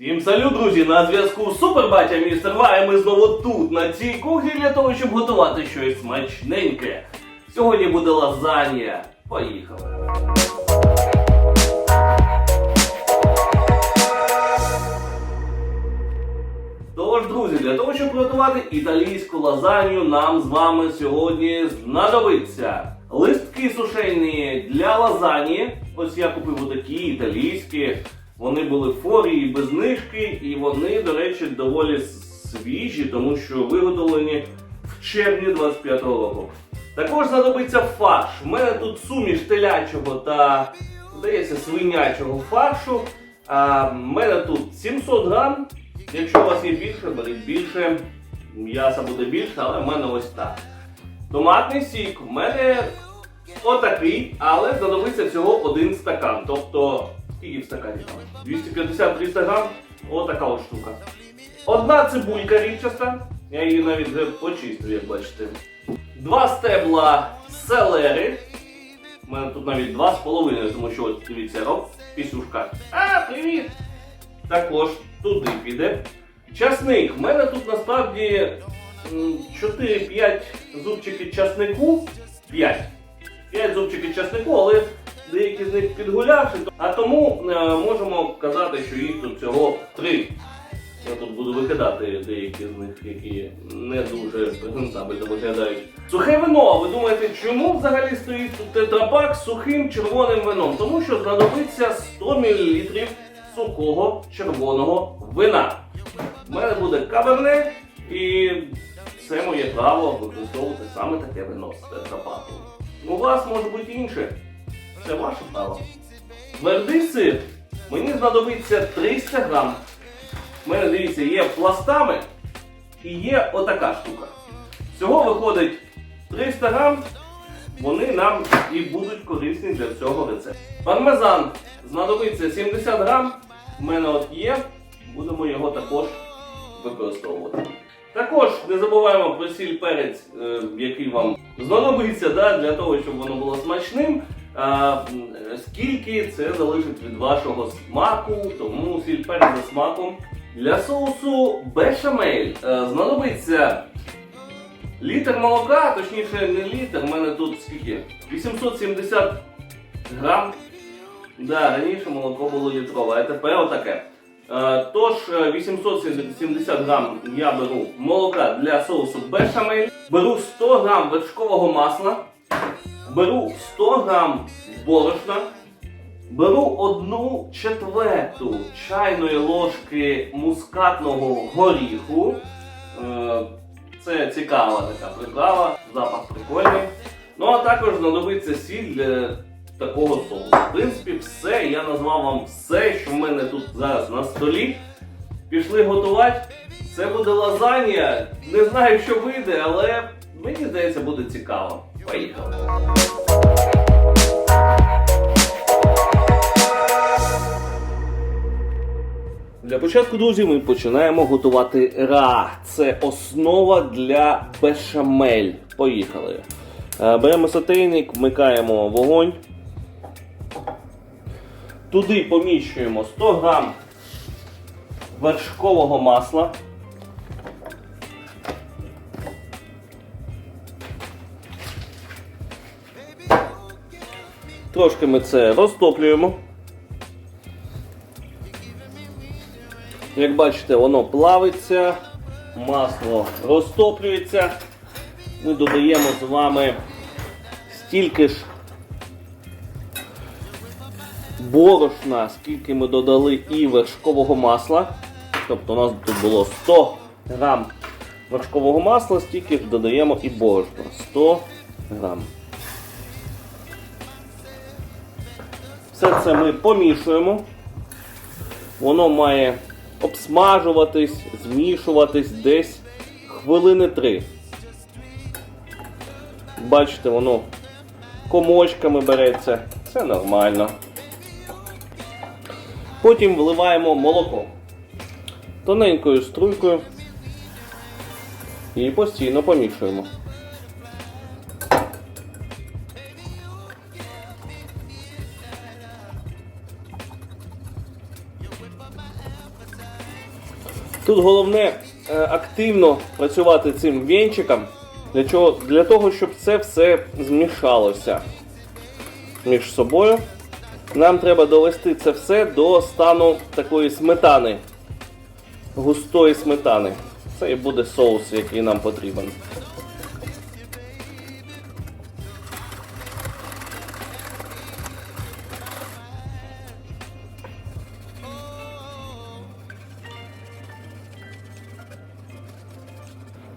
Всім салют, друзі! На зв'язку Супербатя Містер Ва, ми знову тут, на цій кухні, для того, щоб готувати щось смачненьке. Сьогодні буде лазанья. Поїхали! Тож, друзі, для того, щоб приготувати італійську лазанью, нам з вами сьогодні знадобиться листки сушені для лазані. Ось я купив отакі італійські. Вони були в форії без знижки, і вони, до речі, доволі свіжі, тому що виготовлені в червні 25-го року. Також знадобиться фарш. У мене тут суміш телячого та, здається, свинячого фаршу. В мене тут 700 грам. Якщо у вас є більше, беріть більше. М'яса буде більше, але в мене ось так. Томатний сік. В мене отакий, але знадобиться всього один стакан. Тобто, скільки в стакані там? 250-300 грам. Отака от штука. Одна цибулька рівчаста. Я її навіть вже почистив, як бачите. Два стебла селери. У мене тут навіть два з половиною, тому що от дивіться, оп, пісюшка. А, привіт! Також туди піде. Часник. У мене тут насправді 4-5 зубчиків часнику. 5. 5 зубчиків часнику, але деякі з них підгулявши. А тому е, можемо казати, що їх тут всього 3. Я тут буду викидати деякі з них, які не дуже презентабельно виглядають. Сухе вино. Ви думаєте, чому взагалі стоїть тут тетрапак з сухим червоним вином? Тому що знадобиться 100 мл сухого червоного вина. У мене буде каберне, і це моє право використовувати саме таке вино з тетрапаку. У вас може бути інше. Це ваше право. Твердий. Мені знадобиться 300 грам. Мене, дивіться, є пластами і є отака штука. Всього виходить 300 грам, вони нам і будуть корисні для цього рецепту. Пармезан знадобиться 70 грам, у мене от є, будемо його також використовувати. Також не забуваємо про сіль перець, е, який вам знадобиться да, для того, щоб воно було смачним. Скільки це залежить від вашого смаку, тому сіль перець за смаком. Для соусу бешамель е, знадобиться літр молока, точніше не літр, у мене тут скільки? 870 грам. Да, раніше молоко було літрове, а тепер отаке. Е, Тож е, 870 грам я беру молока для соусу бешамель, беру 100 грам вершкового масла, беру 100 грам борошна, беру одну четверту чайної ложки мускатного горіху. Е, Це цікава така приправа, запах прикольний. Ну а також знадобиться сіль для такого соусу. В принципі, все. Я назвав вам все, що в мене тут зараз на столі. Пішли готувати. Це буде лазанья. Не знаю, що вийде, але мені здається, буде цікаво. Поїхали. Для початку, друзі, ми починаємо готувати ра. Це основа для бешамель. Поїхали. Е, Беремо сотейник, вмикаємо вогонь. Туди поміщуємо 100 грам вершкового масла. Трошки ми це розтоплюємо. Як бачите, воно плавиться, масло розтоплюється. Ми додаємо з вами стільки ж борошна, скільки ми додали і вершкового масла. Тобто у нас тут було 100 грам вершкового масла, стільки ж додаємо і борошна. 100 грам. Все це ми помішуємо. Воно має обсмажуватись, змішуватись десь хвилини 3. Бачите, воно комочками береться. Це нормально. Потім вливаємо молоко тоненькою струйкою і постійно помішуємо. Тут головне е, активно працювати цим вінчиком, для, чого? для того, щоб це все змішалося між собою. Нам треба довести це все до стану такої сметани, густої сметани. Це і буде соус, який нам потрібен.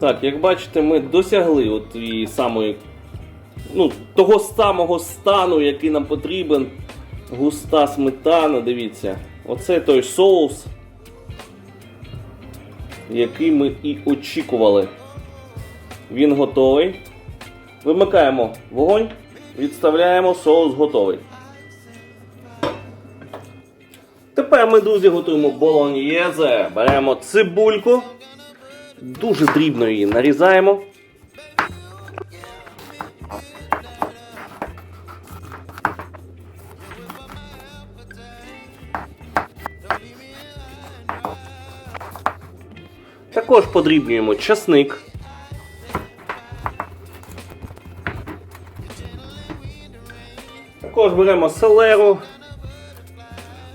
Так, як бачите, ми досягли от і самої, ну, того самого стану, який нам потрібен. Густа сметана, дивіться. Оце той соус, який ми і очікували. Він готовий. Вимикаємо вогонь, відставляємо, соус готовий. Тепер ми, друзі, готуємо болоньєзе. Беремо цибульку. Дуже дрібно її нарізаємо. Також подрібнюємо часник. Також беремо селеру,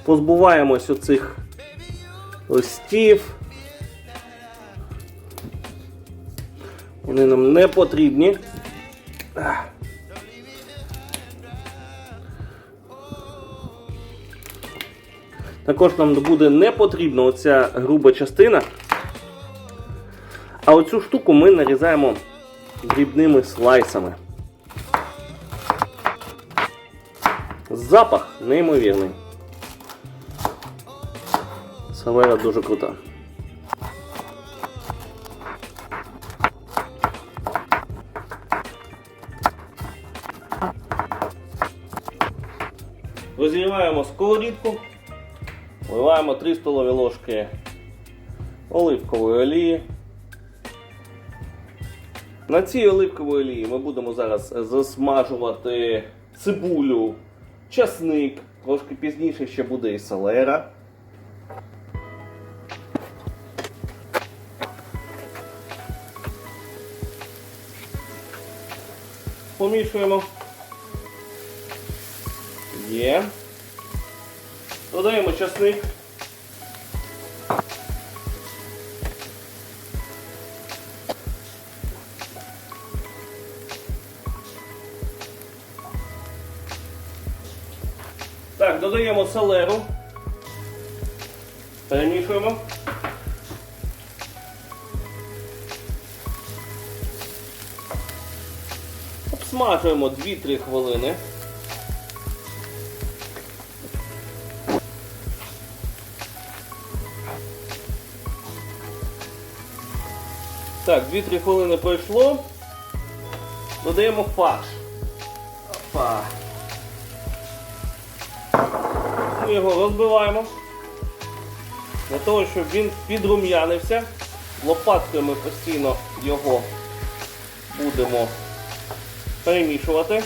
позбуваємось оцих листів. Вони нам не потрібні. Також нам буде не потрібна оця груба частина. А оцю штуку ми нарізаємо дрібними слайсами. Запах неймовірний. Савера дуже крута. Розігріваємо сковорідку, вливаємо 3 столові ложки оливкової олії. На цій оливковій олії ми будемо зараз засмажувати цибулю, часник, трошки пізніше ще буде і селера. Помішуємо. Є. Додаємо часник. Так, додаємо селеру. Перемішуємо. Обсмажуємо 2-3 хвилини. Так, 2-3 хвилини пройшло. Додаємо фарш. Опа. Ми його розбиваємо. Для того, щоб він підрум'янився. Лопаткою ми постійно його будемо перемішувати.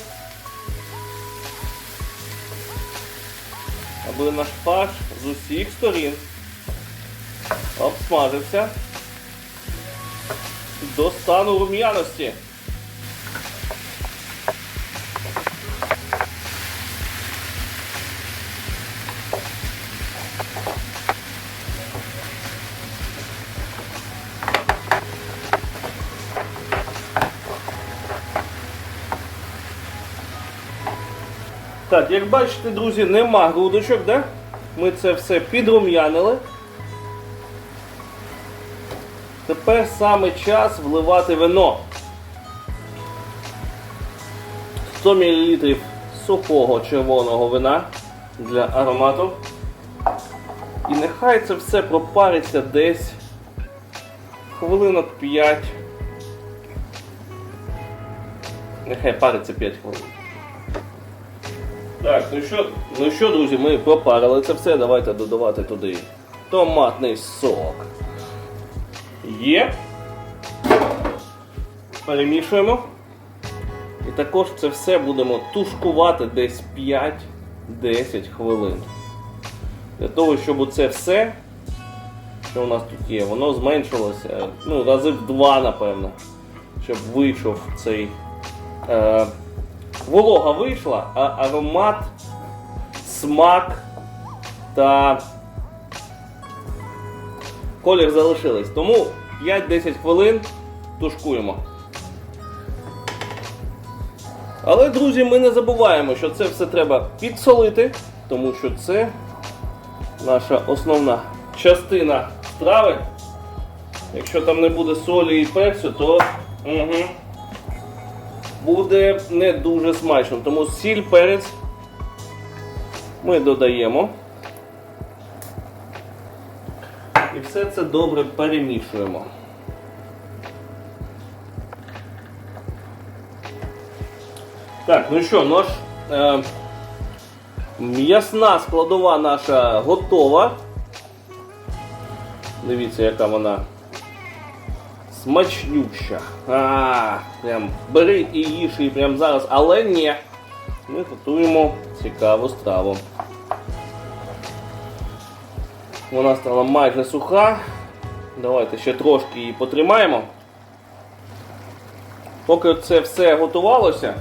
Аби наш фарш з усіх сторін обсмажився до стану рум'яності. Так, як бачите, друзі, нема грудочок, да? Ми це все підрум'янили. Тепер саме час вливати вино. 100 мл сухого червоного вина для аромату. І нехай це все пропариться десь хвилинок 5. Нехай париться 5 хвилин. Так, ну що, ну що, друзі, ми пропарили це все. Давайте додавати туди томатний сок. Є. Перемішуємо. І також це все будемо тушкувати десь 5-10 хвилин. Для того, щоб це все що у нас тут є, воно зменшилося ну, рази в два, напевно, щоб вийшов цей. Е, волога вийшла, а аромат, смак та колір залишились. Тому 5-10 хвилин тушкуємо. Але, друзі, ми не забуваємо, що це все треба підсолити, тому що це наша основна частина страви. Якщо там не буде солі і перцю, то угу, буде не дуже смачно. Тому сіль, перець ми додаємо. Все це добре перемішуємо. Так, ну що, наш е, м'ясна складова наша готова. Дивіться, яка вона смачнюща. А, прям бери і їж її прямо зараз, але ні. Ми готуємо цікаву страву. Вона стала майже суха. Давайте ще трошки її потримаємо. Поки це все готувалося,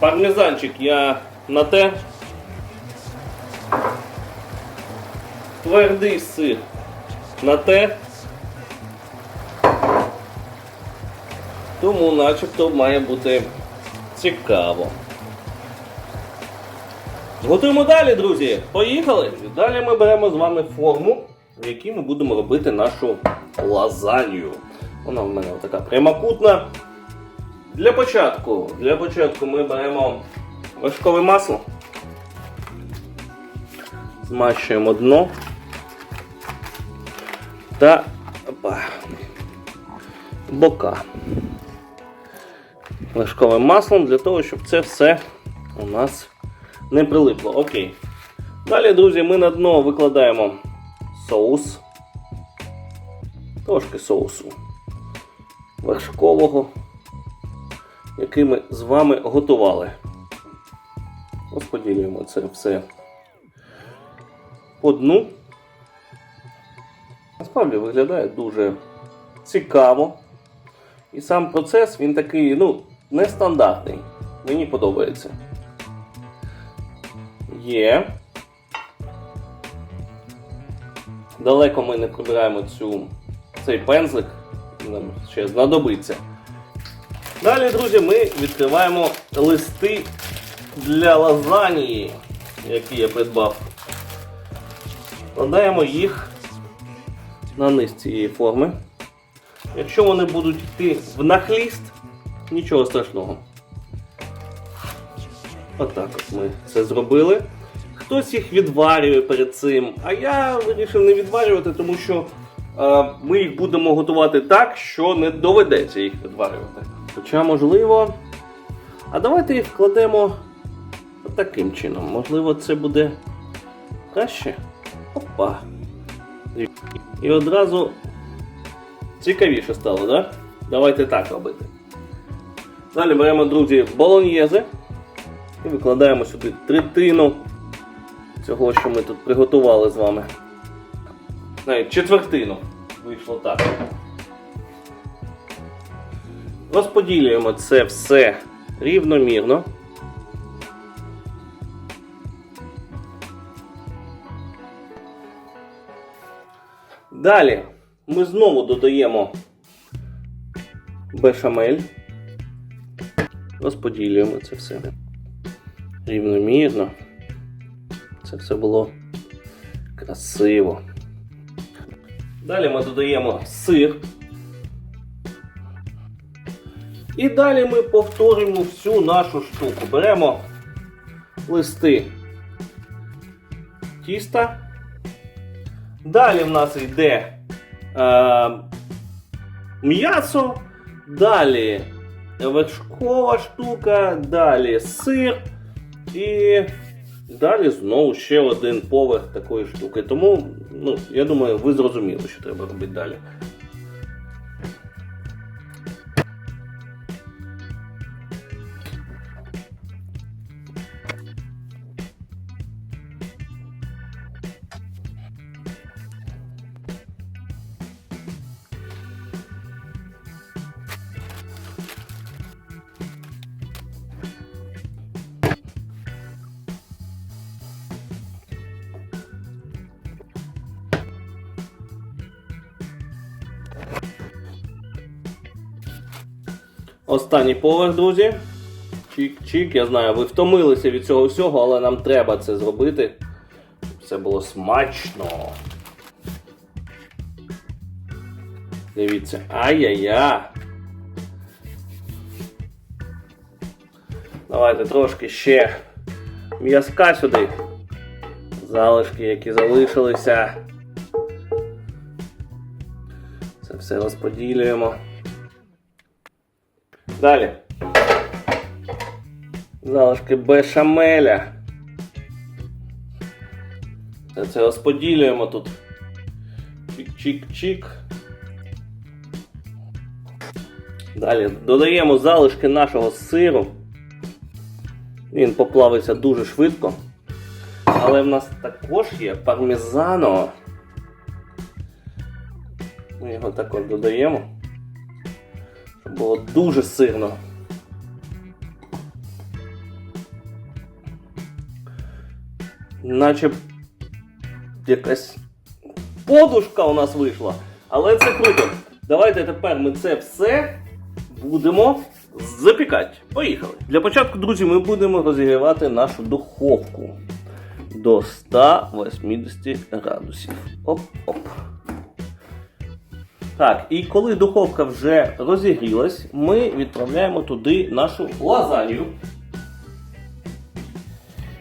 пармезанчик я на те. Твердий сир на те. Тому начебто має бути цікаво. Готуємо далі, друзі. Поїхали! Далі ми беремо з вами форму, в якій ми будемо робити нашу лазанью. Вона в мене така прямокутна. Для початку, для початку ми беремо вершкове масло. Змащуємо дно та опа, бока вершковим маслом для того, щоб це все у нас не прилипло. Окей. Далі, друзі, ми на дно викладаємо соус. Трошки соусу вершкового, який ми з вами готували. Розподілюємо це все по дну. Насправді виглядає дуже цікаво. І сам процес він такий, ну, нестандартний. Мені подобається. Є. Далеко ми не прибираємо цю, цей пензлик, нам ще знадобиться. Далі, друзі, ми відкриваємо листи для лазанії, які я придбав. Складаємо їх на низ цієї форми. Якщо вони будуть йти в нахліст, нічого страшного. Отак от ми це зробили. Хтось їх відварює перед цим, а я вирішив не відварювати, тому що е, ми їх будемо готувати так, що не доведеться їх відварювати. Хоча, можливо. А давайте їх вкладемо таким чином. Можливо, це буде краще. Опа. І- одразу цікавіше стало? Да? Давайте так робити. Далі беремо, друзі, болоньєзи і викладаємо сюди третину цього, що ми тут приготували з вами. Навіть четвертину. Вийшло так. Розподілюємо це все рівномірно. Далі ми знову додаємо бешамель. Розподілюємо це все рівномірно. Це все було красиво. Далі ми додаємо сир. І далі ми повторюємо всю нашу штуку. Беремо листи тіста. Далі в нас йде е, м'ясо, далі вершкова штука, далі сир і далі знову ще один поверх такої штуки. Тому, ну, я думаю, ви зрозуміли, що треба робити далі. Останній поверх, друзі. Чик-чик, я знаю, ви втомилися від цього всього, але нам треба це зробити. Все було смачно. Дивіться. Ай-яй-я. Давайте трошки ще м'язка сюди. Залишки, які залишилися. Це все розподілюємо. Далі. Залишки бешамеля. Це, це розподілюємо тут. Чик-чик-чик. Далі додаємо залишки нашого сиру. Він поплавиться дуже швидко. Але в нас також є пармезано. Ми його також додаємо. Було дуже сирно. Наче якась подушка у нас вийшла. Але це круто. Давайте тепер ми це все будемо запікати. Поїхали. Для початку, друзі, ми будемо розігрівати нашу духовку до 180 градусів. Оп-оп. Так, і коли духовка вже розігрілась, ми відправляємо туди нашу лазанью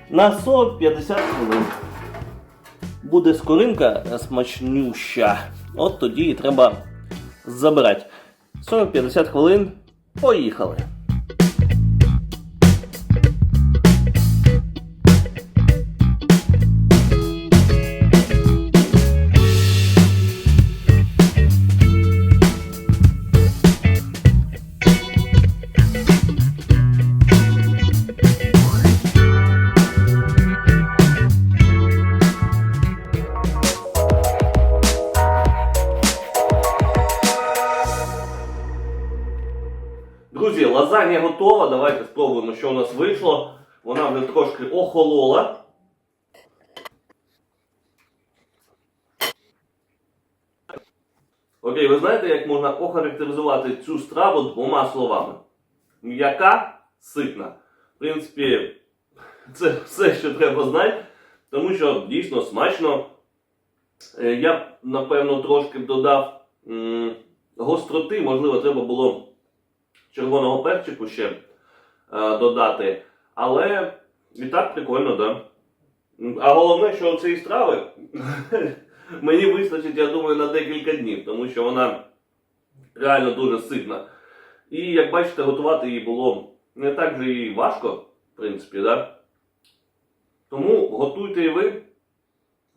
на 40-50 хвилин. Буде скоринка смачнюща. От тоді і треба забирати. 40-50 хвилин. Поїхали. Що у нас вийшло. Вона вже трошки охолола. Окей, ви знаєте, як можна охарактеризувати цю страву двома словами? М'яка, ситна. В принципі, це все, що треба знати, тому що дійсно смачно. Е, Я б, напевно, трошки додав гостроти, можливо, треба було червоного перчику ще додати. Але і так прикольно, да. А головне, що цієї страви мені вистачить, я думаю, на декілька днів, тому що вона реально дуже ситна. І як бачите, готувати її було не так же і важко, в принципі, да. Тому готуйте і ви.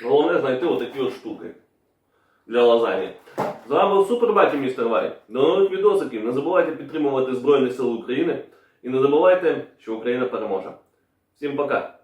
Головне знайти отакі от штуки для лазані. З вами був Супер Баті, містер Вай. До нових відосиків. Не забувайте підтримувати Збройні Сили України. І не забувайте, що Україна переможе. Всім пока!